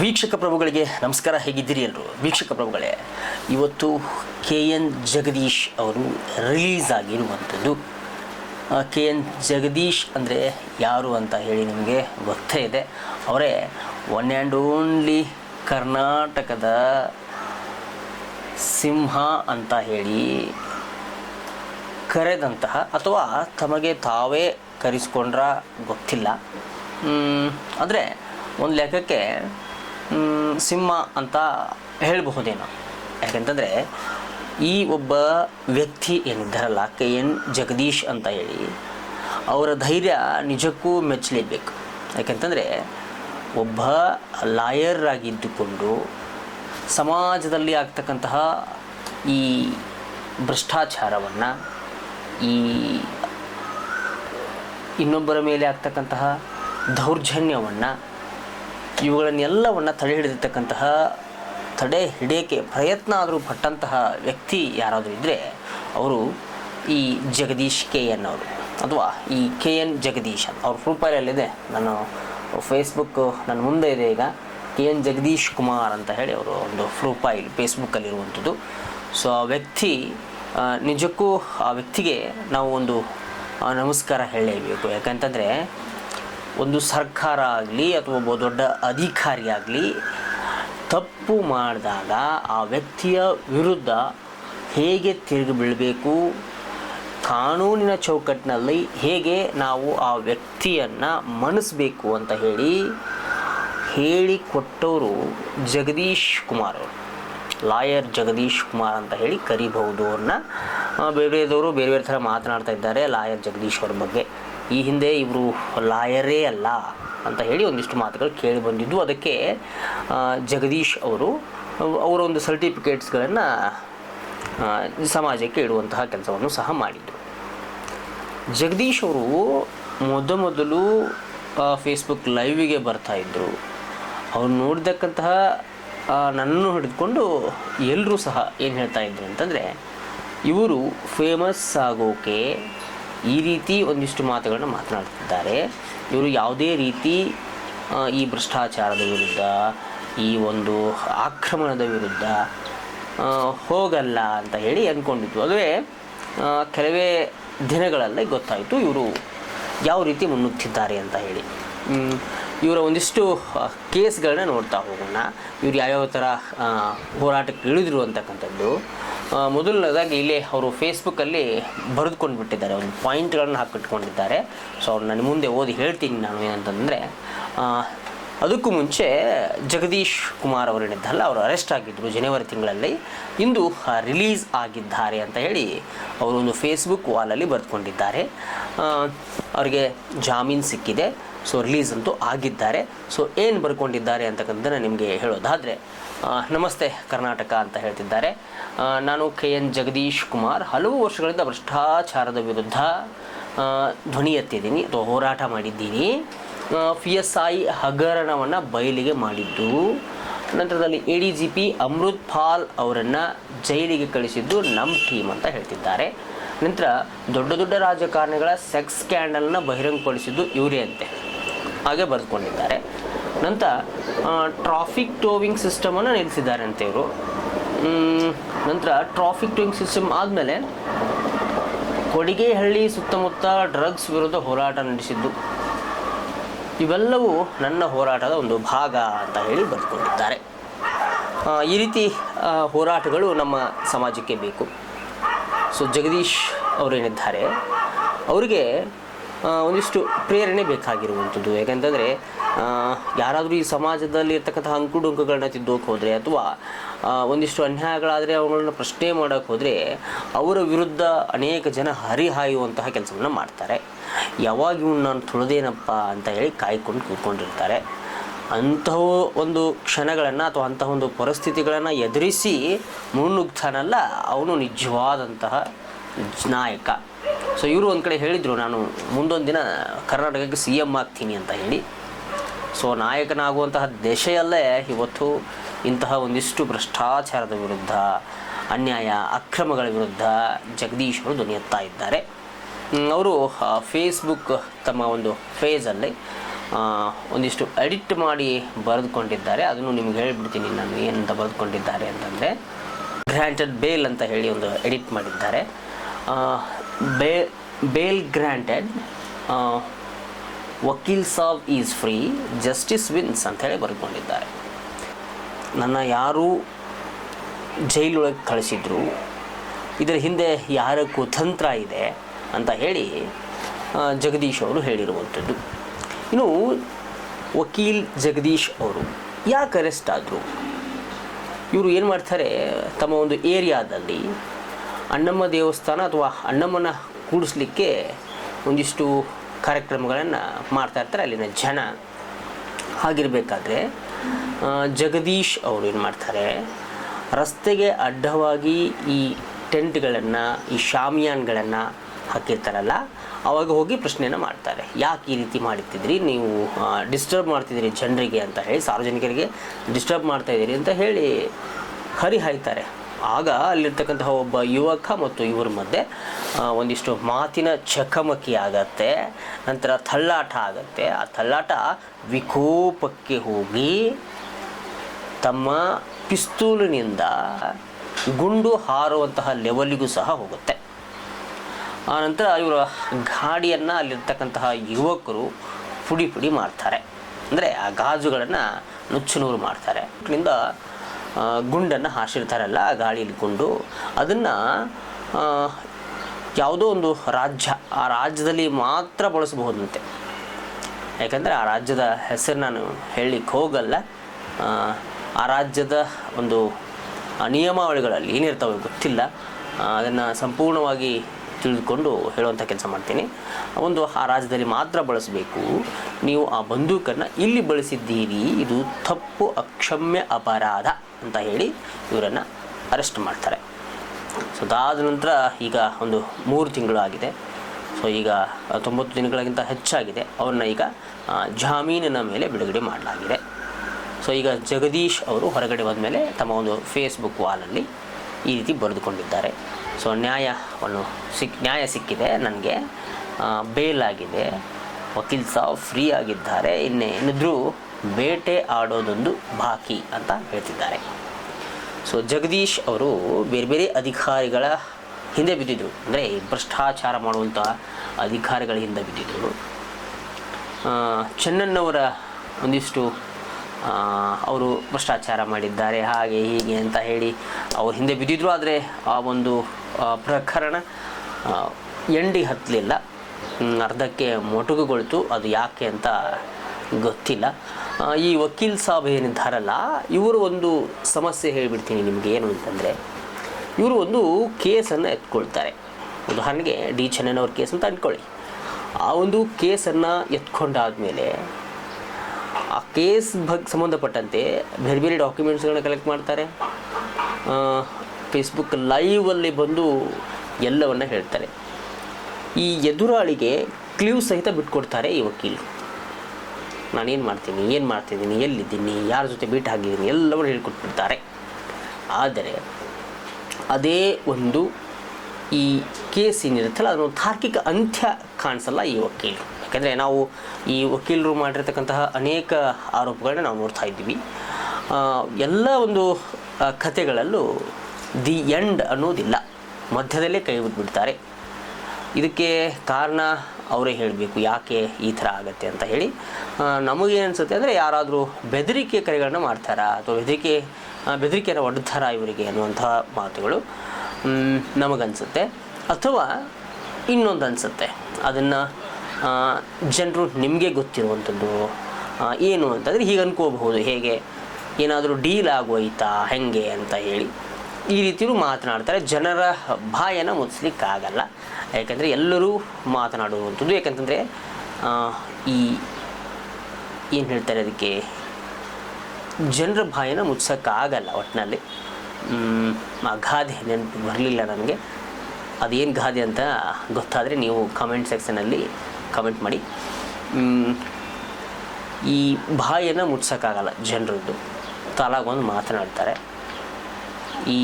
ವೀಕ್ಷಕ ಪ್ರಭುಗಳಿಗೆ ನಮಸ್ಕಾರ, ಹೇಗಿದ್ದೀರಿ ಎಲ್ಲರೂ ವೀಕ್ಷಕ ಪ್ರಭುಗಳೇ, ಇವತ್ತು ಕೆ ಎನ್ ಜಗದೀಶ್ ಅವರು ರಿಲೀಸ್ ಆಗಿರುವಂಥದ್ದು. ಕೆ ಎನ್ ಜಗದೀಶ್ ಅಂದರೆ ಯಾರು ಅಂತ ಹೇಳಿ ನಿಮಗೆ ಗೊತ್ತೇ ಇದೆ. ಅವರೇ ಒನ್ ಆ್ಯಂಡ್ ಓನ್ಲಿ ಕರ್ನಾಟಕದ ಸಿಂಹ ಅಂತ ಹೇಳಿ ಕರೆದಂತಹ ಅಥವಾ ತಮಗೆ ತಾವೇ ಕರೆಸ್ಕೊಂಡ್ರ ಗೊತ್ತಿಲ್ಲ. ಅಂದರೆ ಒಂದು ಲೆಕ್ಕಕ್ಕೆ ಸಿಂಹ ಅಂತ ಹೇಳಬಹುದೇನೋ. ಯಾಕೆಂತಂದರೆ ಈ ಒಬ್ಬ ವ್ಯಕ್ತಿ ಏನಿದ್ದಾರಲ್ಲ, ಕೆ ಎನ್ ಜಗದೀಶ್ ಅಂತ ಹೇಳಿ, ಅವರ ಧೈರ್ಯ ನಿಜಕ್ಕೂ ಮೆಚ್ಚಲೇಬೇಕು. ಯಾಕೆಂತಂದರೆ ಒಬ್ಬ ಲಾಯರ್ ಆಗಿದ್ದುಕೊಂಡು ಸಮಾಜದಲ್ಲಿ ಆಗ್ತಕ್ಕಂತಹ ಈ ಭ್ರಷ್ಟಾಚಾರವನ್ನು, ಈ ಇನ್ನೊಬ್ಬರ ಮೇಲೆ ಆಗ್ತಕ್ಕಂತಹ ದೌರ್ಜನ್ಯವನ್ನು ಇವುಗಳನ್ನೆಲ್ಲವನ್ನು ತಡೆ ಹಿಡಿದಿರ್ತಕ್ಕಂತಹ ತಡೆ ಹಿಡಿಯೋಕ್ಕೆ ಪ್ರಯತ್ನ ಆದರೂ ಪಟ್ಟಂತಹ ವ್ಯಕ್ತಿ ಯಾರಾದರೂ ಇದ್ದರೆ ಅವರು ಈ ಜಗದೀಶ್ ಕೆ ಎನ್ ಅವರು ಅಥವಾ ಈ ಕೆ ಎನ್ ಜಗದೀಶ್ ಅವ್ರ ಪ್ರೊಫೈಲಲ್ಲಿದೆ ನಾನು ಫೇಸ್ಬುಕ್ ನನ್ನ ಮುಂದೆ ಇದೆ ಈಗ. ಕೆ ಎನ್ ಜಗದೀಶ್ ಕುಮಾರ್ ಅಂತ ಹೇಳಿ ಅವರು ಒಂದು ಪ್ರೊಫೈಲ್ ಫೇಸ್ಬುಕ್ಕಲ್ಲಿರುವಂಥದ್ದು ಸೊ ಆ ವ್ಯಕ್ತಿ ನಿಜಕ್ಕೂ ಆ ವ್ಯಕ್ತಿಗೆ ನಾವು ಒಂದು ನಮಸ್ಕಾರ ಹೇಳಲೇಬೇಕು. ಯಾಕಂತಂದರೆ ಒಂದು ಸರ್ಕಾರ ಆಗಲಿ ಅಥವಾ ಒಬ್ಬ ದೊಡ್ಡ ಅಧಿಕಾರಿ ಆಗಲಿ ತಪ್ಪು ಮಾಡಿದಾಗ ಆ ವ್ಯಕ್ತಿಯ ವಿರುದ್ಧ ಹೇಗೆ ತಿರುಗಿ ಬೀಳಬೇಕು? ಕಾನೂನಿನ ಚೌಕಟ್ಟಿನಲ್ಲಿ ಹೇಗೆ ನಾವು ಆ ವ್ಯಕ್ತಿಯನ್ನು ಮಣಿಸ್ಬೇಕು ಅಂತ ಹೇಳಿ ಹೇಳಿಕೊಟ್ಟವರು ಜಗದೀಶ್ ಕುಮಾರ್ ಅವರು. ಲಾಯರ್ ಜಗದೀಶ್ ಕುಮಾರ್ ಅಂತ ಹೇಳಿ ಕರಿಬಹುದು ಅವ್ರನ್ನ. ಬೇರೆದವರು ಬೇರೆ ಬೇರೆ ಥರ ಮಾತನಾಡ್ತಾ ಇದ್ದಾರೆ ಲಾಯರ್ ಜಗದೀಶ್ ಅವ್ರ ಬಗ್ಗೆ. ಈ ಹಿಂದೆ ಇವರು ಲಾಯರೇ ಅಲ್ಲ ಅಂತ ಹೇಳಿ ಒಂದಿಷ್ಟು ಮಾತುಗಳು ಕೇಳಿ ಬಂದಿದ್ದು. ಅದಕ್ಕೆ ಜಗದೀಶ್ ಅವರು, ಅವರ ಒಂದು ಸರ್ಟಿಫಿಕೇಟ್ಸ್ಗಳನ್ನು ಸಮಾಜಕ್ಕೆ ಇಡುವಂತಹ ಕೆಲಸವನ್ನು ಸಹ ಮಾಡಿದರು. ಜಗದೀಶ್ ಅವರು ಮೊದಮೊದಲು ಫೇಸ್ಬುಕ್ ಲೈವಿಗೆ ಬರ್ತಾಯಿದ್ರು ಅವ್ರು ನೋಡಿದಕ್ಕಂತಹ ನನ್ನನ್ನು ಹಿಡಿದುಕೊಂಡು ಎಲ್ಲರೂ ಸಹ ಏನು ಹೇಳ್ತಾ ಇದ್ರು ಅಂತಂದರೆ, ಇವರು ಫೇಮಸ್ ಆಗೋಕೆ ಈ ರೀತಿ ಒಂದಿಷ್ಟು ಮಾತುಗಳನ್ನು ಮಾತನಾಡ್ತಿದ್ದಾರೆ ಇವರು ಯಾವುದೇ ರೀತಿ ಈ ಭ್ರಷ್ಟಾಚಾರದ ವಿರುದ್ಧ, ಈ ಒಂದು ಆಕ್ರಮಣದ ವಿರುದ್ಧ ಹೋಗಲ್ಲ ಅಂತ ಹೇಳಿ ಅಂದ್ಕೊಂಡಿದ್ದು ಅದುವೇ ಕೆಲವೇ ದಿನಗಳಲ್ಲೇ ಗೊತ್ತಾಯಿತು ಇವರು ಯಾವ ರೀತಿ ಮುನ್ನುಗ್ತಿದ್ದಾರೆ ಅಂತ ಹೇಳಿ. ಇವರ ಒಂದಿಷ್ಟು ಕೇಸ್ಗಳನ್ನ ನೋಡ್ತಾ ಹೋಗೋಣ. ಇವರು ಯಾವ್ಯಾವ ಥರ ಹೋರಾಟಕ್ಕೆ ಇಳಿದ್ರು ಅಂತಕ್ಕಂಥದ್ದು. ಮೊದಲನೇದಾಗಿ ಇಲ್ಲಿ ಅವರು ಫೇಸ್ಬುಕ್ಕಲ್ಲಿ ಬರೆದುಕೊಂಡು ಬಿಟ್ಟಿದ್ದಾರೆ ಒಂದು ಪಾಯಿಂಟ್ಗಳನ್ನು ಹಾಕಿಟ್ಕೊಂಡಿದ್ದಾರೆ. ಸೊ ಅವ್ರು ನನ್ನ ಮುಂದೆ ಓದಿ ಹೇಳ್ತೀನಿ ನಾನು ಏನಂತಂದರೆ ಅದಕ್ಕೂ ಮುಂಚೆ ಜಗದೀಶ್ ಕುಮಾರ್ ಅವರೇನಿದ್ದಲ್ಲ ಅವರು ಅರೆಸ್ಟ್ ಆಗಿದ್ದರು ಜನವರಿ ತಿಂಗಳಲ್ಲಿ. ಇಂದು ರಿಲೀಸ್ ಆಗಿದ್ದಾರೆ ಅಂತ ಹೇಳಿ ಅವರು ಒಂದು ಫೇಸ್ಬುಕ್ ವಾಲಲ್ಲಿ ಬರೆದುಕೊಂಡಿದ್ದಾರೆ. ಅವರಿಗೆ ಜಾಮೀನು ಸಿಕ್ಕಿದೆ. ಸೊ, ರಿಲೀಸ್ ಅಂತೂ ಆಗಿದ್ದಾರೆ. ಸೊ, ಏನು ಬರ್ಕೊಂಡಿದ್ದಾರೆ ಅಂತಕ್ಕಂಥದ್ದನ್ನು ನಿಮಗೆ ಹೇಳೋದಾದರೆ ನಮಸ್ತೆ ಕರ್ನಾಟಕ ಅಂತ ಹೇಳ್ತಿದ್ದಾರೆ. ನಾನು ಕೆ ಎನ್ ಜಗದೀಶ್ ಕುಮಾರ್. ಹಲವು ವರ್ಷಗಳಿಂದ ಭ್ರಷ್ಟಾಚಾರದ ವಿರುದ್ಧ ಧ್ವನಿ ಎತ್ತಿದ್ದೀನಿ, ಅಥವಾ ಹೋರಾಟ ಮಾಡಿದ್ದೀನಿ. ಪಿ ಎಸ್ ಐ ಹಗರಣವನ್ನು ಬಯಲಿಗೆ ಮಾಡಿದ್ದು. ನಂತರದಲ್ಲಿ A D G P Amrit Pal ಅವರನ್ನು ಜೈಲಿಗೆ ಕಳಿಸಿದ್ದು ನಮ್ಮ ಟೀಮ್ ಅಂತ ಹೇಳ್ತಿದ್ದಾರೆ. ನಂತರ ದೊಡ್ಡ ದೊಡ್ಡ ರಾಜಕಾರಣಿಗಳ ಸೆಕ್ಸ್ ಸ್ಕ್ಯಾಂಡಲ್ನ ಬಹಿರಂಗಪಡಿಸಿದ್ದು ಇವರೇ ಅಂತೆ. ಹಾಗೆ ಬರೆದುಕೊಂಡಿದ್ದಾರೆ. ನಂತರ ಟ್ರಾಫಿಕ್ ಟೋವಿಂಗ್ ಸಿಸ್ಟಮನ್ನು ನಿಲ್ಲಿಸಿದ್ದಾರೆ ಅಂತ ಇವರು. ನಂತರ ಟ್ರಾಫಿಕ್ ಟೋವಿಂಗ್ ಸಿಸ್ಟಮ್ ಆದಮೇಲೆ ಕೊಡಿಗೆಹಳ್ಳಿ ಸುತ್ತಮುತ್ತ ಡ್ರಗ್ಸ್ ವಿರುದ್ಧ ಹೋರಾಟ ನಡೆಸಿದ್ದು. ಇವೆಲ್ಲವೂ ನನ್ನ ಹೋರಾಟದ ಒಂದು ಭಾಗ ಅಂತ ಹೇಳಿ ಬರೆದುಕೊಂಡಿದ್ದಾರೆ ಆ, ಈ ರೀತಿ ಹೋರಾಟಗಳು ನಮ್ಮ ಸಮಾಜಕ್ಕೆ ಬೇಕು. ಸೊ ಜಗದೀಶ್ ಅವರೇನಿದ್ದಾರೆ ಅವರಿಗೆ ಒಂದಿಷ್ಟು ಪ್ರೇರಣೆ ಬೇಕಾಗಿರುವಂಥದ್ದು. ಯಾಕೆಂತಂದರೆ ಯಾರಾದರೂ ಈ ಸಮಾಜದಲ್ಲಿ ಇರ್ತಕ್ಕಂಥ ಅಂಕುಡೊಂಕುಗಳನ್ನ ತಿದ್ದೋಕೆ ಹೋದರೆ ಅಥವಾ ಒಂದಿಷ್ಟು ಅನ್ಯಾಯಗಳಾದರೆ ಅವುಗಳನ್ನ ಪ್ರಶ್ನೆ ಮಾಡೋಕ್ಕೆ ಹೋದರೆ ಅವರ ವಿರುದ್ಧ ಅನೇಕ ಜನ ಹರಿಹಾಯುವಂತಹ ಕೆಲಸವನ್ನು ಮಾಡ್ತಾರೆ. ಯಾವಾಗ ಇವ್ನು ನಾನು ತುಳಿದೇನಪ್ಪ ಅಂತ ಹೇಳಿ ಕಾಯ್ಕೊಂಡು ಕೂತ್ಕೊಂಡಿರ್ತಾರೆ. ಅಂತಹ ಒಂದು ಕ್ಷಣಗಳನ್ನು ಅಥವಾ ಅಂತಹ ಒಂದು ಪರಿಸ್ಥಿತಿಗಳನ್ನು ಎದುರಿಸಿ ಮುನ್ನುಗ್ತಾನಲ್ಲ ಅವನು ನಿಜವಾದಂತಹ ನಾಯಕ. ಸೊ ಇವರು ಒಂದು ಕಡೆ ಹೇಳಿದರು, ನಾನು ಮುಂದೊಂದು ದಿನ ಕರ್ನಾಟಕಕ್ಕೆ ಸಿ ಎಂ ಆಗ್ತೀನಿ ಅಂತ ಹೇಳಿ. ಸೊ ನಾಯಕನಾಗುವಂತಹ ದೆಸೆಯಲ್ಲೇ ಇವತ್ತು ಇಂತಹ ಒಂದಿಷ್ಟು ಭ್ರಷ್ಟಾಚಾರದ ವಿರುದ್ಧ, ಅನ್ಯಾಯ, ಅಕ್ರಮಗಳ ವಿರುದ್ಧ ಜಗದೀಶ್ ಅವರು ಎತ್ತಾ ಇದ್ದಾರೆ. ಅವರು ಫೇಸ್ಬುಕ್ ತಮ್ಮ ಒಂದು ಫೇಜಲ್ಲಿ ಒಂದಿಷ್ಟು ಎಡಿಟ್ ಮಾಡಿ ಬರೆದುಕೊಂಡಿದ್ದಾರೆ. ಅದನ್ನು ನಿಮ್ಗೆ ಹೇಳಿಬಿಡ್ತೀನಿ ನಾನು ಏನಂತ ಬರೆದುಕೊಂಡಿದ್ದಾರೆ ಅಂತಂದರೆ ಗ್ರ್ಯಾಂಟೆಡ್ ಬೇಲ್ ಅಂತ ಹೇಳಿ ಒಂದು ಎಡಿಟ್ ಮಾಡಿದ್ದಾರೆ. ಬೇ bail granted vakil saab is free, justice wins ಅಂತ ಹೇಳಿ ಬರ್ಕೊಂಡಿದ್ದಾರೆ ನನ್ನ ಯಾರು ಜೈಲೊಳಗೆ ಕಳಿಸಿದ್ರು. ಇದರ ಹಿಂದೆ ಯಾರ ಕುತಂತ್ರ ಇದೆ ಅಂತ ಹೇಳಿ ಜಗದೀಶ್ ಅವರು ಹೇಳಿರುವಂಥದ್ದು. ಇನ್ನು ವಕೀಲ್ ಜಗದೀಶ್ ಅವರು ಯಾಕೆ ಅರೆಸ್ಟ್ ಆದರು? ಇವರು ಏನು ಮಾಡ್ತಾರೆ? ತಮ್ಮ ಒಂದು ಏರಿಯಾದಲ್ಲಿ ಅಣ್ಣಮ್ಮ ದೇವಸ್ಥಾನ ಅಥವಾ ಅಣ್ಣಮ್ಮನ ಕೂಡಿಸ್ಲಿಕ್ಕೆ ಒಂದಿಷ್ಟು ಕಾರ್ಯಕ್ರಮಗಳನ್ನು ಮಾಡ್ತಾ ಇರ್ತಾರೆ ಅಲ್ಲಿನ ಜನ. ಆಗಿರಬೇಕಾದ್ರೆ ಜಗದೀಶ್ ಅವರು ಏನು ಮಾಡ್ತಾರೆ? ರಸ್ತೆಗೆ ಅಡ್ಡವಾಗಿ ಈ ಟೆಂಟ್ಗಳನ್ನು, ಈ ಶಾಮಿಯಾನ್ಗಳನ್ನು ಹಾಕಿರ್ತಾರಲ್ಲ, ಅವಾಗ ಹೋಗಿ ಪ್ರಶ್ನೆಯನ್ನು ಮಾಡ್ತಾರೆ. ಯಾಕೆ ಈ ರೀತಿ ಮಾಡುತ್ತಿದ್ರಿ ನೀವು ಡಿಸ್ಟರ್ಬ್ ಮಾಡ್ತಿದ್ದೀರಿ ಜನರಿಗೆ ಅಂತ ಹೇಳಿ, ಸಾರ್ವಜನಿಕರಿಗೆ ಡಿಸ್ಟರ್ಬ್ ಮಾಡ್ತಾ ಇದ್ದೀರಿ ಅಂತ ಹೇಳಿ ಹರಿಹಾಯ್ತಾರೆ. ಆಗ ಅಲ್ಲಿರ್ತಕ್ಕಂತಹ ಒಬ್ಬ ಯುವಕ ಮತ್ತು ಇವರ ಮಧ್ಯೆ ಒಂದಿಷ್ಟು ಮಾತಿನ ಚಕಮಕಿ ಆಗತ್ತೆ, ನಂತರ ತಳ್ಳಾಟ ಆಗತ್ತೆ. ಆ ತಳ್ಳಾಟ ವಿಕೋಪಕ್ಕೆ ಹೋಗಿ ತಮ್ಮ ಪಿಸ್ತೂಲಿನಿಂದ ಗುಂಡು ಹಾರುವಂತಹ ಲೆವೆಲಿಗೂ ಸಹ ಹೋಗುತ್ತೆ. ಆ ನಂತರ ಇವರ ಗಾಡಿಯನ್ನು ಅಲ್ಲಿರ್ತಕ್ಕಂತಹ ಯುವಕರು ಪುಡಿ ಪುಡಿ ಮಾಡ್ತಾರೆ. ಅಂದರೆ ಆ ಗಾಜುಗಳನ್ನು ನುಚ್ಚುನೂರು ಮಾಡ್ತಾರೆ. ಇದರಿಂದ ಗುಂಡನ್ನು ಹಾಸಿರ್ತಾರಲ್ಲ ಆ ಗಾಳಿಯಲ್ಲಿ ಗುಂಡು ಅದನ್ನು ಯಾವುದೋ ಒಂದು ರಾಜ್ಯ ಆ ರಾಜ್ಯದಲ್ಲಿ ಮಾತ್ರ ಬಳಸಬಹುದಂತೆ. ಯಾಕಂದರೆ ಆ ರಾಜ್ಯದ ಹೆಸರು ನಾನು ಹೇಳಲಿಕ್ಕೆ ಹೋಗಲ್ಲ. ಆ, ರಾಜ್ಯದ ಒಂದು ನಿಯಮಾವಳಿಗಳಲ್ಲಿ ಏನಿರ್ತಾವೆ ಗೊತ್ತಿಲ್ಲ. ಅದನ್ನು ಸಂಪೂರ್ಣವಾಗಿ ತಿಳಿದುಕೊಂಡು ಹೇಳುವಂಥ ಕೆಲಸ ಮಾಡ್ತೀನಿ. ಒಂದು, ಆ ರಾಜ್ಯದಲ್ಲಿ ಮಾತ್ರ ಬಳಸಬೇಕು. ನೀವು ಆ ಬಂದೂಕನ್ನು ಇಲ್ಲಿ ಬಳಸಿದ್ದೀರಿ. ಇದು ತಪ್ಪು, ಅಕ್ಷಮ್ಯ, ಅಪರಾಧ ಅಂತ ಹೇಳಿ ಇವರನ್ನು ಅರೆಸ್ಟ್ ಮಾಡ್ತಾರೆ. ಸೊ ಅದಾದ ನಂತರ ಈಗ ಒಂದು ಮೂರು ತಿಂಗಳು ಆಗಿದೆ. ಸೊ ಈಗ ತೊಂಬತ್ತು ದಿನಗಳಿಗಿಂತ ಹೆಚ್ಚಾಗಿದೆ. ಅವ್ರನ್ನ ಈಗ ಜಾಮೀನಿನ ಮೇಲೆ ಬಿಡುಗಡೆ ಮಾಡಲಾಗಿದೆ. ಸೊ ಈಗ ಜಗದೀಶ್ ಅವರು ಹೊರಗಡೆ ಬಂದ ಮೇಲೆ ತಮ್ಮ ಒಂದು ಫೇಸ್ಬುಕ್ ವಾಲಲ್ಲಿ ಈ ರೀತಿ ಬರೆದುಕೊಂಡಿದ್ದಾರೆ. ಸೊ ನ್ಯಾಯವನ್ನು ಸಿಕ್, ನ್ಯಾಯ ಸಿಕ್ಕಿದೆ, ನನಗೆ ಬೇಲ್ ಆಗಿದೆ. ವಕೀಲ್ ಸಹ ಫ್ರೀ ಆಗಿದ್ದಾರೆ. ಇನ್ನೇ ಏನಿದ್ರೂ ಬೇಟೆ ಆಡೋದೊಂದು ಬಾಕಿ ಅಂತ ಹೇಳ್ತಿದ್ದಾರೆ. ಸೊ ಜಗದೀಶ್ ಅವರು ಬೇರೆ ಬೇರೆ ಅಧಿಕಾರಿಗಳ ಹಿಂದೆ ಬಿದ್ದಿದ್ದರು ಅಂದರೆ ಭ್ರಷ್ಟಾಚಾರ ಮಾಡುವಂಥ ಅಧಿಕಾರಿಗಳ ಹಿಂದೆ ಬಿದ್ದಿದ್ದರು ಚೆನ್ನಣ್ಣವರ ಒಂದಿಷ್ಟು ಅವರು ಭ್ರಷ್ಟಾಚಾರ ಮಾಡಿದ್ದಾರೆ. ಹಾಗೆ ಹೀಗೆ ಅಂತ ಹೇಳಿ ಅವ್ರ ಹಿಂದೆ ಬಿದ್ದಿದ್ರು. ಆದರೆ ಆ ಒಂದು ಪ್ರಕರಣ ಎಂಡಿ ಹತ್ತಲಿಲ್ಲ. ಅರ್ಧಕ್ಕೆ ಮೊಟಕುಗೊಳ್ತು. ಅದು ಯಾಕೆ ಅಂತ ಗೊತ್ತಿಲ್ಲ. ಈ ವಕೀಲ್ ಸಾಬ್ ಏನಿದ್ದಾರಲ್ಲ, ಇವರು ಒಂದು ಸಮಸ್ಯೆ ಹೇಳಿಬಿಡ್ತೀನಿ ನಿಮಗೆ ಏನು ಅಂತಂದರೆ, ಇವರು ಒಂದು ಕೇಸನ್ನು ಎತ್ಕೊಳ್ತಾರೆ. ಉದಾಹರಣೆಗೆ ಡಿ ಚೆನ್ನವ್ರ ಕೇಸ್ ಅಂತ ಅಂದ್ಕೊಳ್ಳಿ ಆ ಒಂದು ಕೇಸನ್ನು ಎತ್ಕೊಂಡಾದ್ಮೇಲೆ ಆ ಕೇಸ್ ಬಗ್ಗೆ ಸಂಬಂಧಪಟ್ಟಂತೆ ಬೇರೆ ಬೇರೆ ಡಾಕ್ಯುಮೆಂಟ್ಸ್ಗಳನ್ನ ಕಲೆಕ್ಟ್ ಮಾಡ್ತಾರೆ. ಫೇಸ್ಬುಕ್ ಲೈವಲ್ಲಿ ಬಂದು ಎಲ್ಲವನ್ನ ಹೇಳ್ತಾರೆ. ಈ ಎದುರಾಳಿಗೆ ಕ್ಲೀವ್ ಸಹಿತ ಬಿಟ್ಕೊಡ್ತಾರೆ ಈ ವಕೀಲರು ನಾನೇನು ಮಾಡ್ತೀನಿ, ಏನು ಮಾಡ್ತಿದ್ದೀನಿ, ಎಲ್ಲಿದ್ದೀನಿ, ಯಾರ ಜೊತೆ ಬೀಟ್ ಆಗಿದ್ದೀನಿ, ಎಲ್ಲವನ್ನು ಹೇಳ್ಕೊಟ್ಬಿಡ್ತಾರೆ. ಆದರೆ ಅದೇ ಒಂದು ಈ ಕೇಸ್ ಏನಿರುತ್ತಲ್ಲ ಅದನ್ನು ತಾರ್ಕಿಕ ಅಂತ್ಯ ಕಾಣಿಸಲ್ಲ ಈ ವಕೀಲರು ಯಾಕೆಂದರೆ ನಾವು ಈ ವಕೀಲರು ಮಾಡಿರ್ತಕ್ಕಂತಹ ಅನೇಕ ಆರೋಪಗಳನ್ನ ನಾವು ನೋಡ್ತಾ ಇದ್ದೀವಿ. ಎಲ್ಲ ಒಂದು ಕಥೆಗಳಲ್ಲೂ ದಿ ಎಂಡ್ ಅನ್ನೋದಿಲ್ಲ. ಮಧ್ಯದಲ್ಲೇ ಕೈ ಬಿಡ್ತಾರೆ ಇದಕ್ಕೆ ಕಾರಣ ಅವರೇ ಹೇಳಬೇಕು, ಯಾಕೆ ಈ ಥರ ಆಗತ್ತೆ ಅಂತ ಹೇಳಿ. ನಮಗೆ ಅನಿಸುತ್ತೆ ಅಂದರೆ ಯಾರಾದರೂ ಬೆದರಿಕೆ ಕರೆಗಳನ್ನ ಮಾಡ್ತಾರಾ ಅಥವಾ ಬೆದರಿಕೆ ಬೆದರಿಕೆಯನ್ನು ಒಡ್ತಾರಾ ಇವರಿಗೆ ಅನ್ನುವಂತಹ ಮಾತುಗಳು ನಮಗನ್ಸುತ್ತೆ. ಅಥವಾ ಇನ್ನೊಂದು ಅನಿಸುತ್ತೆ. ಅದನ್ನು ಜನರು ನಿಮಗೆ ಗೊತ್ತಿರುವಂಥದ್ದು ಏನು ಅಂತಂದರೆ ಹೀಗೆ ಅನ್ಕೋಬಹುದು ಹೇಗೆ? ಏನಾದರೂ ಡೀಲ್ ಆಗೋಯ್ತಾ? ಹೆಂಗೆ ಅಂತ ಹೇಳಿ. ಈ ರೀತಿಯೂ ಮಾತನಾಡ್ತಾರೆ. ಜನರ ಬಾಯನ್ನು ಮುಚ್ಚಲಿಕ್ಕಾಗಲ್ಲ. ಯಾಕಂದರೆ ಎಲ್ಲರೂ ಮಾತನಾಡುವಂಥದ್ದು. ಯಾಕಂತಂದರೆ ಈ ಏನು ಹೇಳ್ತಾರೆ ಅದಕ್ಕೆ? ಜನರ ಬಾಯನ್ನು ಮುಚ್ಚೋಕ್ಕಾಗಲ್ಲ ಒಟ್ಟಿನಲ್ಲಿ ಆ ಗಾದೆ ನೆನಪು ಬರಲಿಲ್ಲ ನನಗೆ ಅದೇನು ಗಾದೆ ಅಂತ ಗೊತ್ತಾದರೆ ನೀವು ಕಮೆಂಟ್ ಸೆಕ್ಷನಲ್ಲಿ ಕಮೆಂಟ್ ಮಾಡಿ. ಈ ಬಾಯನ್ನು ಮುಟ್ಸೋಕ್ಕಾಗಲ್ಲ ಜನರದ್ದು. ತಲಾಗೊಂದು ಮಾತನಾಡ್ತಾರೆ. ಈ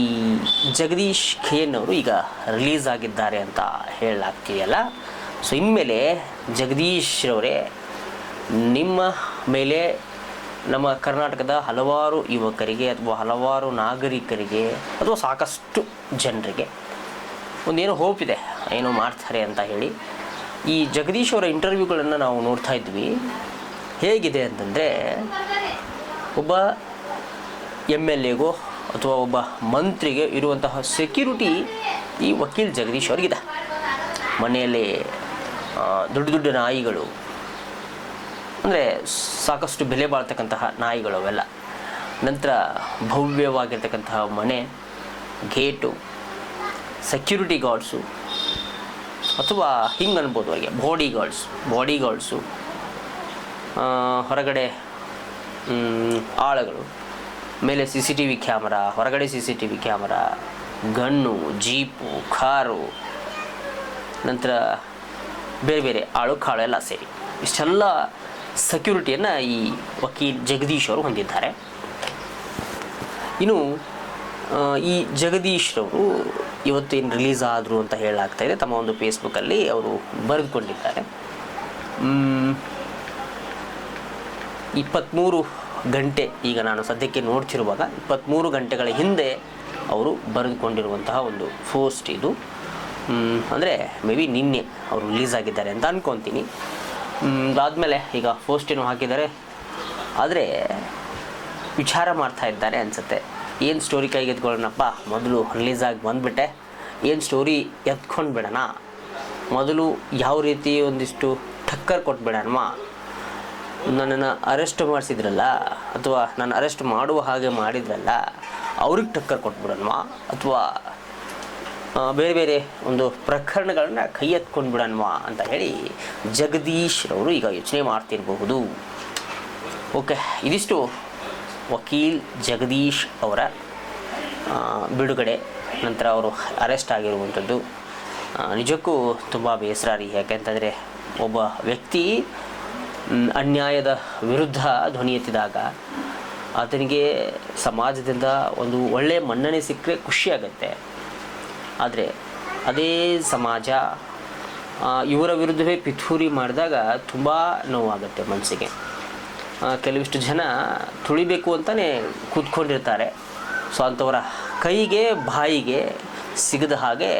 ಜಗದೀಶ್ ಖೇನ್ ಅವರು ಈಗ ರಿಲೀಸ್ ಆಗಿದ್ದಾರೆ ಅಂತ ಹೇಳಲಾಗ್ತಿದೆಯಲ್ಲ ಸೊ ಇನ್ಮೇಲೆ ಜಗದೀಶ್ ಅವರೇ ನಿಮ್ಮ ಮೇಲೆ ನಮ್ಮ ಕರ್ನಾಟಕದ ಹಲವಾರು ಯುವಕರಿಗೆ ಅಥವಾ ಹಲವಾರು ನಾಗರಿಕರಿಗೆ ಅಥವಾ ಸಾಕಷ್ಟು ಜನರಿಗೆ ಒಂದೇನೋ ಹೋಪ್ ಇದೆ, ಏನೋ ಮಾಡ್ತಾರೆ ಅಂತ ಹೇಳಿ ಈ ಜಗದೀಶ್ ಅವರ ಇಂಟರ್ವ್ಯೂಗಳನ್ನು ನಾವು ನೋಡ್ತಾ ಇದ್ವಿ. ಹೇಗಿದೆ ಅಂತಂದರೆ, ಒಬ್ಬ ಎಂ ಎಲ್ ಎಗೋ ಅಥವಾ ಒಬ್ಬ ಮಂತ್ರಿಗೆ ಇರುವಂತಹ ಸೆಕ್ಯೂರಿಟಿ ಈ ವಕೀಲ್ ಜಗದೀಶ್ ಅವ್ರಿಗಿದೆ. ಮನೆಯಲ್ಲಿ ದೊಡ್ಡ ದೊಡ್ಡ ನಾಯಿಗಳು, ಅಂದರೆ ಸಾಕಷ್ಟು ಬೆಲೆ ಬಾಳ್ತಕ್ಕಂತಹ ನಾಯಿಗಳು ಅವೆಲ್ಲ. ನಂತರ ಭವ್ಯವಾಗಿರ್ತಕ್ಕಂತಹ ಮನೆ, ಗೇಟು ಸೆಕ್ಯೂರಿಟಿ ಗಾರ್ಡ್ಸು ಅಥವಾ ಹಿಂಗೆ ಅನ್ಬೋದು ಅವರಿಗೆ ಬಾಡಿ ಗಾರ್ಡ್ಸ್ ಬಾಡಿ ಗಾರ್ಡ್ಸು ಹೊರಗಡೆ ಆಳುಗಳು. ಮೇಲೆ C C T V camera, ಹೊರಗಡೆ C C T V camera gun jeep, car, ನಂತರ ಬೇರೆ ಬೇರೆ ಆಳು ಕಾಳು ಎಲ್ಲ ಸೇರಿ. ಇಷ್ಟೆಲ್ಲ ಸೆಕ್ಯೂರಿಟಿಯನ್ನು ಈ ವಕೀಲ್ ಜಗದೀಶ್ ಅವರು ಹೊಂದಿದ್ದಾರೆ. ಇನ್ನು ಈ ಜಗದೀಶ್ರವರು ಏನು ರಿಲೀಸ್ ಆದರು ಅಂತ ಹೇಳಲಾಗ್ತಾ ಇದೆ. ತಮ್ಮ ಒಂದು ಫೇಸ್ಬುಕ್ಕಲ್ಲಿ ಅವರು ಬರೆದುಕೊಂಡಿದ್ದಾರೆ. ಇಪ್ಪತ್ತ್ಮೂರು ಗಂಟೆ ಈಗ ನಾನು ಸದ್ಯಕ್ಕೆ ನೋಡ್ತಿರುವಾಗ ಇಪ್ಪತ್ತ್ಮೂರು ಗಂಟೆಗಳ ಹಿಂದೆ ಅವರು ಬರೆದುಕೊಂಡಿರುವಂತಹ ಒಂದು ಪೋಸ್ಟ್ ಇದು. ಅಂದರೆ ಮೇ ಬಿ ನಿನ್ನೆ ಅವರು ರಿಲೀಸ್ ಆಗಿದ್ದಾರೆ ಅಂತ ಅಂದ್ಕೊತೀನಿ ಅದಾದಮೇಲೆ ಈಗ ಪೋಸ್ಟ್ ಏನು ಹಾಕಿದ್ದಾರೆ? ಆದರೆ ವಿಚಾರ ಮಾಡ್ತಾ ಇದ್ದಾರೆ ಅನಿಸುತ್ತೆ. ಏನು ಸ್ಟೋರಿ ಕೈಗೆ ಎತ್ಕೊಳ್ಳೋಣಪ್ಪ? ಮೊದಲು ರಿಲೀಸ್ ಆಗಿ ಬಂದುಬಿಟ್ಟೆ. ಏನು ಸ್ಟೋರಿ ಎತ್ಕೊಂಡು ಬಿಡೋಣ ಮೊದಲು ಯಾವ ರೀತಿ ಒಂದಿಷ್ಟು ಟಕ್ಕರ್ ಕೊಟ್ಬಿಡೋಣಮ್ಮ ನನ್ನನ್ನು ಅರೆಸ್ಟ್ ಮಾಡಿಸಿದ್ರಲ್ಲ, ಅಥವಾ ನಾನು ಅರೆಸ್ಟ್ ಮಾಡುವ ಹಾಗೆ ಮಾಡಿದ್ರಲ್ಲ, ಅವ್ರಿಗೆ ಟಕ್ಕರ್ ಕೊಟ್ಬಿಡೋಣವಾ ಅಥವಾ ಬೇರೆ ಬೇರೆ ಒಂದು ಪ್ರಕರಣಗಳನ್ನು ಕೈ ಎತ್ಕೊಂಡು ಬಿಡೋಣವಾ ಅಂತ ಹೇಳಿ ಜಗದೀಶ್ ಅವರು ಈಗ ಯೋಚನೆ ಮಾಡ್ತಿರಬಹುದು. ಓಕೆ, ಇದಿಷ್ಟು ವಕೀಲ್ ಜಗದೀಶ್ ಅವರ ಬಿಡುಗಡೆ, ನಂತರ ಅವರು ಅರೆಸ್ಟ್ ಆಗಿರುವಂಥದ್ದು. ನಿಜಕ್ಕೂ ತುಂಬ ಬೇಸರ ರೀ, ಯಾಕೆಂತಂದರೆ ಒಬ್ಬ ವ್ಯಕ್ತಿ ಅನ್ಯಾಯದ ವಿರುದ್ಧ ಧ್ವನಿ ಎತ್ತಿದಾಗ ಆತನಿಗೆ ಸಮಾಜದಿಂದ ಒಂದು ಒಳ್ಳೆಯ ಮನ್ನಣೆ ಸಿಕ್ಕರೆ ಖುಷಿಯಾಗತ್ತೆ ಆದರೆ ಅದೇ ಸಮಾಜ ಇವರ ವಿರುದ್ಧವೇ ಪಿತೂರಿ ಮಾಡಿದಾಗ ತುಂಬ ನೋವಾಗುತ್ತೆ ಮನಸ್ಸಿಗೆ. ಕೆಲವಿಷ್ಟು ಜನ ತುಳಿಬೇಕು ಅಂತಲೇ ಕೂತ್ಕೊಂಡಿರ್ತಾರೆ. ಸೊ ಅಂಥವರ ಕೈಗೆ, ಬಾಯಿಗೆ ಸಿಗದ ಹಾಗೆ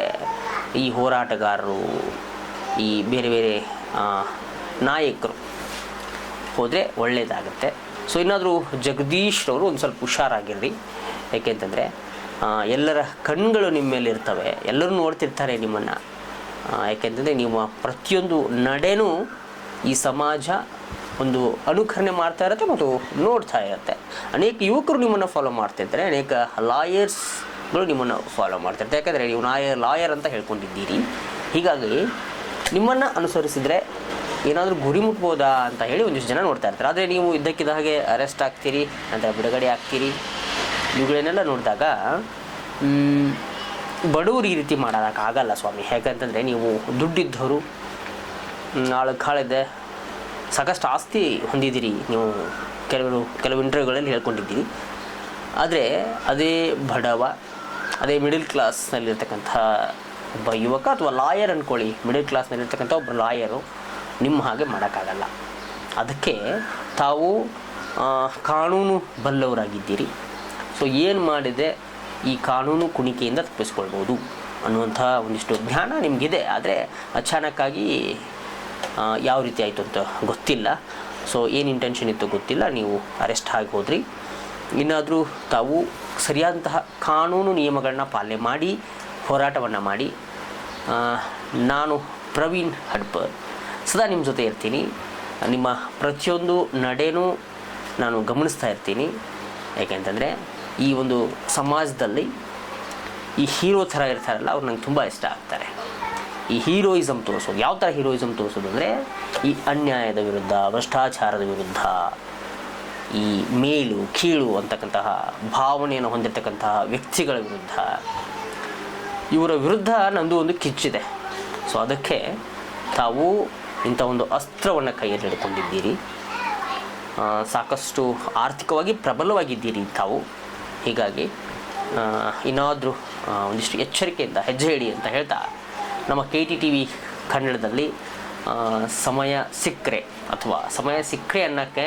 ಈ ಹೋರಾಟಗಾರರು, ಈ ಬೇರೆ ಬೇರೆ ನಾಯಕರು ಹೋದರೆ ಒಳ್ಳೆಯದಾಗುತ್ತೆ ಸೊ ಇನ್ನಾದರೂ ಜಗದೀಶ್ರವರು ಒಂದು ಸ್ವಲ್ಪ ಹುಷಾರಾಗಿರ್ರಿ ಯಾಕೆಂತಂದರೆ ಎಲ್ಲರ ಕಣ್ಗಳು ನಿಮ್ಮ ಮೇಲೆ ಇರ್ತವೆ. ಎಲ್ಲರೂ ನೋಡ್ತಿರ್ತಾರೆ ನಿಮ್ಮನ್ನು. ಯಾಕೆಂತಂದರೆ ನಿಮ್ಮ ಪ್ರತಿಯೊಂದು ನಡೆನೂ ಈ ಸಮಾಜ ಒಂದು ಅನುಕರಣೆ ಮಾಡ್ತಾ ಇರುತ್ತೆ ಮತ್ತು ನೋಡ್ತಾ ಇರುತ್ತೆ. ಅನೇಕ ಯುವಕರು ನಿಮ್ಮನ್ನು ಫಾಲೋ ಮಾಡ್ತಿರ್ತಾರೆ ಅನೇಕ ಲಾಯರ್ಸ್ಗಳು ನಿಮ್ಮನ್ನು ಫಾಲೋ ಮಾಡ್ತಿರ್ತಾರೆ ಯಾಕಂದರೆ ನೀವು ಲಾಯರ್ ಲಾಯರ್ ಅಂತ ಹೇಳ್ಕೊಂಡಿದ್ದೀರಿ. ಹೀಗಾಗಿ ನಿಮ್ಮನ್ನು ಅನುಸರಿಸಿದರೆ ಏನಾದರೂ ಗುರಿ ಮುಟ್ಬೋದಾ ಅಂತ ಹೇಳಿ ಒಂದಿಷ್ಟು ಜನ ನೋಡ್ತಾ ಇರ್ತಾರೆ. ಆದರೆ ನೀವು ಇದ್ದಕ್ಕಿದ್ದ ಹಾಗೆ ಅರೆಸ್ಟ್ ಆಗ್ತೀರಿ, ನಂತರ ಬಿಡುಗಡೆ ಆಗ್ತೀರಿ, ಇವುಗಳನ್ನೆಲ್ಲ ನೋಡಿದಾಗ ಬಡವ್ರು ಈ ರೀತಿ ಮಾಡೋಕ್ಕಾಗಲ್ಲ ಸ್ವಾಮಿ. ಯಾಕಂತಂದರೆ ನೀವು ದುಡ್ಡಿದ್ದವರು ನಾಳೆ ಕಾಳಿದೆ ಸಾಕಷ್ಟು ಆಸ್ತಿ ಹೊಂದಿದ್ದೀರಿ ನೀವು ಕೆಲವರು, ಕೆಲವು ಇಂಟರ್ವ್ಯೂಗಳಲ್ಲಿ ಹೇಳ್ಕೊಂಡಿದ್ದೀರಿ. ಆದರೆ ಅದೇ ಬಡವ, ಅದೇ ಮಿಡಿಲ್ ಕ್ಲಾಸ್ನಲ್ಲಿರ್ತಕ್ಕಂಥ ಒಬ್ಬ ಯುವಕ ಅಥವಾ ಲಾಯರ್ ಅಂದ್ಕೊಳ್ಳಿ ಮಿಡಿಲ್ ಕ್ಲಾಸ್ನಲ್ಲಿರ್ತಕ್ಕಂಥ ಒಬ್ಬ ಲಾಯರು ನಿಮ್ಮ ಹಾಗೆ ಮಾಡೋಕ್ಕಾಗಲ್ಲ. ಅದಕ್ಕೆ ತಾವು ಕಾನೂನು ಬಲ್ಲವರಾಗಿದ್ದೀರಿ. ಸೊ ಏನು ಮಾಡಿದೆ? ಈ ಕಾನೂನು ಕುಣಿಕೆಯಿಂದ ತಪ್ಪಿಸ್ಕೊಳ್ಬೋದು ಅನ್ನುವಂಥ ಒಂದಿಷ್ಟು ಜ್ಞಾನ ನಿಮಗಿದೆ. ಆದರೆ ಅಚಾನಕ್ಕಾಗಿ ಯಾವ ರೀತಿ ಆಯಿತು ಅಂತ ಗೊತ್ತಿಲ್ಲ. ಸೊ ಏನು ಇಂಟೆನ್ಷನ್ ಇತ್ತು ಗೊತ್ತಿಲ್ಲ. ನೀವು ಅರೆಸ್ಟ್ ಆಗಿ ಹೋದ್ರಿ. ಇನ್ನಾದರೂ ತಾವು ಸರಿಯಾದಂತಹ ಕಾನೂನು ನಿಯಮಗಳನ್ನ ಪಾಲನೆ ಮಾಡಿ, ಹೋರಾಟವನ್ನು ಮಾಡಿ ನಾನು ಪ್ರವೀಣ್ ಹಡ್ಪರ್. ಸದಾ ನಿಮ್ಮ ಜೊತೆ ಇರ್ತೀನಿ. ನಿಮ್ಮ ಪ್ರತಿಯೊಂದು ನಡೆನೂ ನಾನು ಗಮನಿಸ್ತಾ ಇರ್ತೀನಿ. ಯಾಕೆಂತಂದರೆ ಈ ಒಂದು ಸಮಾಜದಲ್ಲಿ ಈ ಹೀರೋ ಥರ ಇರ್ತಾರಲ್ಲ, ಅವ್ರು ನಂಗೆ ತುಂಬ ಇಷ್ಟ ಆಗ್ತಾರೆ. ಈ ಹೀರೋಯಿಸಮ್ ತೋರಿಸೋದು, ಯಾವ ಥರ ಹೀರೋಯಿಸಮ್ ತೋರಿಸೋದು ಅಂದರೆ, ಈ ಅನ್ಯಾಯದ ವಿರುದ್ಧ, ಭ್ರಷ್ಟಾಚಾರದ ವಿರುದ್ಧ, ಈ ಮೇಲು, ಕೀಳು ಅಂತಕ್ಕಂತಹ ಭಾವನೆಯನ್ನು ಹೊಂದಿರತಕ್ಕಂತಹ ವ್ಯಕ್ತಿಗಳ ವಿರುದ್ಧ, ಇವರ ವಿರುದ್ಧ ನಂದು ಒಂದು ಕಿಚ್ಚಿದೆ ಸೊ ಅದಕ್ಕೆ ತಾವು ಇಂಥ ಒಂದು ಅಸ್ತ್ರವನ್ನು ಕೈಯಲ್ಲಿ ಹಿಡ್ಕೊಂಡಿದ್ದೀರಿ. ಸಾಕಷ್ಟು ಆರ್ಥಿಕವಾಗಿ ಪ್ರಬಲವಾಗಿದ್ದೀರಿ ತಾವು. ಹೀಗಾಗಿ ಇನ್ನಾದರೂ ಒಂದಿಷ್ಟು ಎಚ್ಚರಿಕೆಯಿಂದ ಹೆಜ್ಜೆ ಇಡಿ ಅಂತ ಹೇಳ್ತಾ ನಮ್ಮ ಕೆ ಟಿ ಟಿ ವಿ ಕನ್ನಡದಲ್ಲಿ ಸಮಯ ಸಿಕ್ಕರೆ ಅಥವಾ ಸಮಯ ಸಿಕ್ಕರೆ ಅನ್ನೋಕ್ಕೆ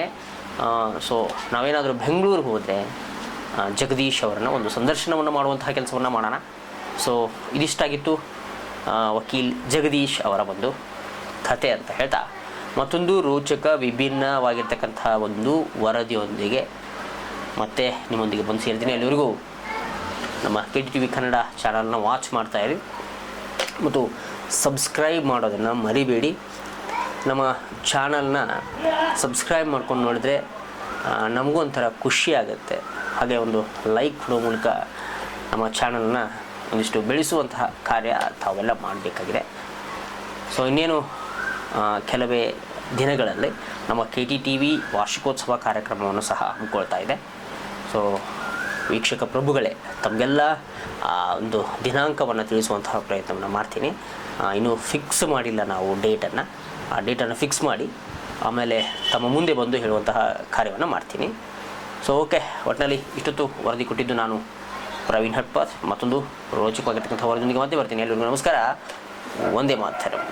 ಸೊ ನಾವೇನಾದರೂ ಬೆಂಗಳೂರು ಹೋದರೆ ಜಗದೀಶ್ ಅವರನ್ನು ಒಂದು ಸಂದರ್ಶನವನ್ನು ಮಾಡುವಂತಹ ಕೆಲಸವನ್ನು ಮಾಡೋಣ. ಸೊ ಇದಿಷ್ಟಾಗಿತ್ತು ವಕೀಲ್ ಜಗದೀಶ್ ಅವರ ಒಂದು ಕತೆ ಅಂತ ಹೇಳ್ತಾ, ಮತ್ತೊಂದು ರೋಚಕ ವಿಭಿನ್ನವಾಗಿರ್ತಕ್ಕಂತಹ ಒಂದು ವರದಿಯೊಂದಿಗೆ ಮತ್ತೆ ನಿಮ್ಮೊಂದಿಗೆ ಬಂದು ಸೇರ್ತೀನಿ. ಅಲ್ಲಿವರೆಗೂ ನಮ್ಮ ಕೆ ಟಿ ವಿ ಕನ್ನಡ ಚಾನಲ್ನ ವಾಚ್ ಮಾಡ್ತಾ ಇರಿ ಮತ್ತು ಸಬ್ಸ್ಕ್ರೈಬ್ ಮಾಡೋದನ್ನು ಮರಿಬೇಡಿ. ನಮ್ಮ ಚಾನಲ್ನ ಸಬ್ಸ್ಕ್ರೈಬ್ ಮಾಡ್ಕೊಂಡು ನೋಡಿದ್ರೆ ನಮಗೂ ಒಂಥರ ಖುಷಿ ಆಗುತ್ತೆ. ಹಾಗೆ ಒಂದು ಲೈಕ್ ಕೊಡೋ ಮೂಲಕ ನಮ್ಮ ಚಾನಲ್ನ ಒಂದಿಷ್ಟು ಬೆಳೆಸುವಂತಹ ಕಾರ್ಯ ತಾವೆಲ್ಲ ಮಾಡಬೇಕಾಗಿದೆ. ಸೊ, ಇನ್ನೇನು ಕೆಲವೇ ದಿನಗಳಲ್ಲಿ ನಮ್ಮ ಕೆ ಟಿ ಟಿ ವಿ ವಾರ್ಷಿಕೋತ್ಸವ ಕಾರ್ಯಕ್ರಮವನ್ನು ಸಹ ಹಮ್ಮಿಕೊಳ್ತಾ ಇದೆ. ಸೊ ವೀಕ್ಷಕ ಪ್ರಭುಗಳೇ, ತಮಗೆಲ್ಲ ಒಂದು ದಿನಾಂಕವನ್ನು ತಿಳಿಸುವಂತಹ ಪ್ರಯತ್ನವನ್ನು ಮಾಡ್ತೀನಿ. ಇನ್ನೂ ಫಿಕ್ಸ್ ಮಾಡಿಲ್ಲ ನಾವು ಡೇಟನ್ನು ಆ ಡೇಟನ್ನು ಫಿಕ್ಸ್ ಮಾಡಿ, ಆಮೇಲೆ ತಮ್ಮ ಮುಂದೆ ಬಂದು ಹೇಳುವಂತಹ ಕಾರ್ಯವನ್ನು ಮಾಡ್ತೀನಿ. ಸೊ ಓಕೆ ಒಟ್ಟಿನಲ್ಲಿ ಇಷ್ಟೊತ್ತು ವರದಿ ಕೊಟ್ಟಿದ್ದು ನಾನು ಪ್ರವೀಣ್ ಹಟ್ಪಾತ್. ಮತ್ತೊಂದು ರೋಚಕವಾಗಿರ್ತಕ್ಕಂಥ ವರದಿಯೊಂದಿಗೆ ಮತ್ತೆ ಬರ್ತೀನಿ. ಎಲ್ಲರಿಗೂ ನಮಸ್ಕಾರ. ಒಂದೇ ಮಾತರಂ.